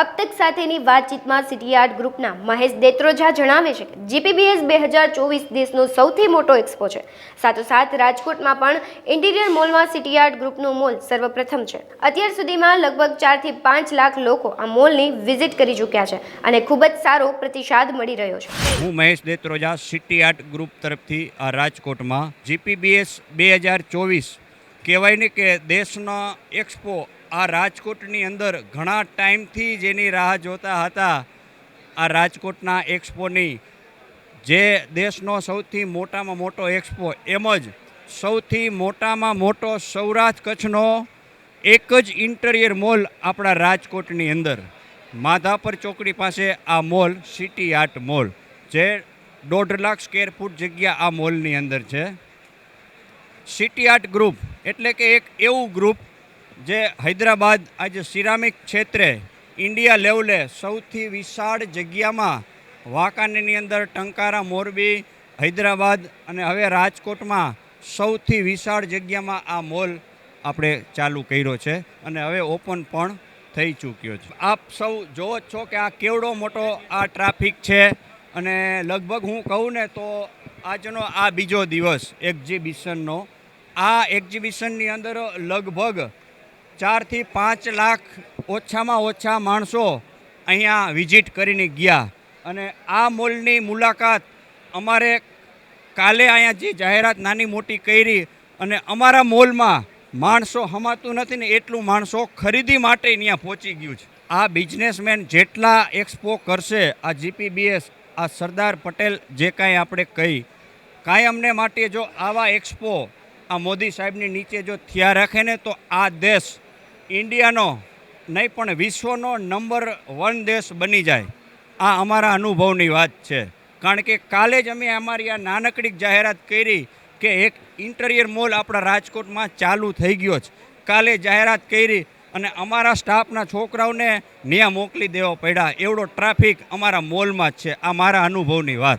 અબ તક સાથેની વાતચીતમાં સિટીયાર્ડ ગ્રુપના મહેશ દેત્રોજા જણાવે છે કે જીપીબીએસ બે હજાર ચોવીસ દેશનો સૌથી મોટો એક્સપો છે. સાથોસાથ રાજકોટમાં પણ ઇન્ટિરિયર મોલમાં સિટીયાર્ડ ગ્રુપનું મોલ સર્વપ્રથમ છે. અત્યાર સુધીમાં લગભગ ચારથી પાંચ લાખ લોકો આ મોલની વિઝિટ કરી ચૂક્યા છે અને ખૂબ જ સારો પ્રતિસાદ મળી રહ્યો છે. હું Mahesh Detroja city art group તરફથી આ રાજકોટમાં જીપીબીએસ બે હજાર ચોવીસ કહેવાય ને કે દેશનો એક્સપો આ રાજકોટની અંદર ઘણા ટાઈમથી જેની રાહ જોતા હતા આ રાજકોટના એક્સપોની. જે દેશનો સૌથી મોટામાં મોટો એક્સપો, એમ જ સૌથી મોટામાં મોટો સૌરાષ્ટ્ર કચ્છનો એક જ ઇન્ટરિયર મોલ આપણા રાજકોટની અંદર. માધાપર ચોકડી પાસે આ મોલ, સિટી આર્ટ મોલ, જે દોઢ લાખ સ્કેર ફૂટ જગ્યા આ મોલની અંદર છે. સિટી આર્ટ ગ્રુપ એટલે કે એક એવું ગ્રુપ જે હૈદરાબાદ આજે સિરામિક ક્ષેત્રે ઇન્ડિયા લેવલે સૌથી વિશાળ જગ્યામાં વાંકાનેરની અંદર ટંકારા મોરબી, હૈદરાબાદ અને હવે રાજકોટમાં સૌથી વિશાળ જગ્યામાં આ મોલ આપણે ચાલુ કર્યો છે અને હવે ઓપન પણ થઈ ચૂક્યો છે. આપ સૌ જોવો જ છો કે આ કેવડો મોટો આ ટ્રાફિક છે અને લગભગ હું કહું ને તો આજનો આ બીજો દિવસ એક્ઝિબિશનનો આ એક્ઝિબિશનની અંદર લગભગ ચારથી પાંચ લાખ ઓછામાં ઓછા માણસો અહીંયા વિઝિટ કરીને ગયા. અને આ મોલની મુલાકાત અમારે કાલે અહીંયા જે જાહેરાત નાની મોટી કરી અને અમારા મોલમાં માણસો હમાતું નથી ને એટલું માણસો ખરીદી માટે અહીંયા પહોંચી ગયું છે. આ બિઝનેસમેન જેટલા એક્સપો કરશે, આ જીપીબીએસ, આ સરદાર પટેલ જે કાંઈ આપણે કહી કાયમને માટે જો આવા એક્સપો આ મોદી સાહેબની નીચે જો થયા રાખે ને તો આ દેશ ઇન્ડિયાનો નહીં પણ વિશ્વનો નંબર વન દેશ બની જાય. આ અમારા અનુભવની વાત છે. કારણ કે કાલે જ અમે અમારી આ નાનકડી જાહેરાત કરી કે એક ઇન્ટરિયર મોલ આપણા રાજકોટમાં ચાલુ થઈ ગયો છે. કાલે જાહેરાત કરી અને અમારા સ્ટાફના છોકરાઓને ન્યા મોકલી દેવા પડ્યા. એવડો ટ્રાફિક અમારા મોલમાં જ છે. આ મારા અનુભવની વાત.